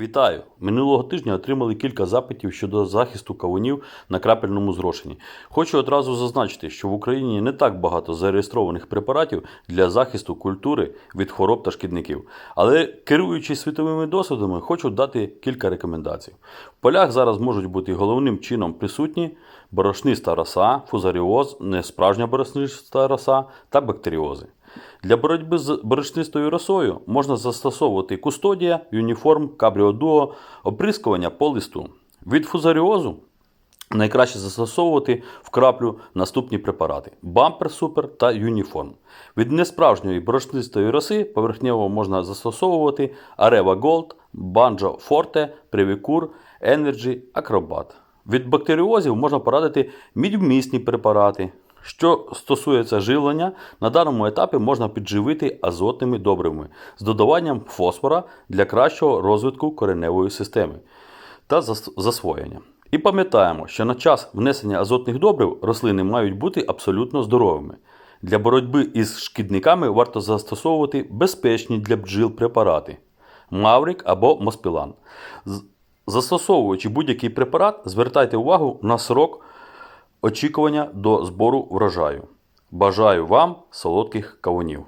Вітаю! Минулого тижня отримали кілька запитів щодо захисту кавунів на крапельному зрошенні. Хочу одразу зазначити, що в Україні не так багато зареєстрованих препаратів для захисту культури від хвороб та шкідників. Але керуючись світовими досвідами, хочу дати кілька рекомендацій. В полях зараз можуть бути головним чином присутні борошниста роса, фузаріоз, несправжня борошниста роса та бактеріози. Для боротьби з борошнистою росою можна застосовувати кустодія, юніформ, кабріодуо, оприскування по листу. Від фузаріозу найкраще застосовувати в краплю наступні препарати: бампер супер та юніформ. Від несправжньої борошнистої роси поверхнево можна застосовувати Areva Gold, Banjo Forte, Previcur, Energy, Acrobat. Від бактеріозів можна порадити мідьмісні препарати. Що стосується живлення, на даному етапі можна підживити азотними добривами з додаванням фосфора для кращого розвитку кореневої системи та засвоєння. І пам'ятаємо, що на час внесення азотних добрив рослини мають бути абсолютно здоровими. Для боротьби із шкідниками варто застосовувати безпечні для бджіл препарати Маврик або Моспілан. Застосовуючи будь-який препарат, звертайте увагу на срок очікування до збору врожаю. Бажаю вам солодких кавунів!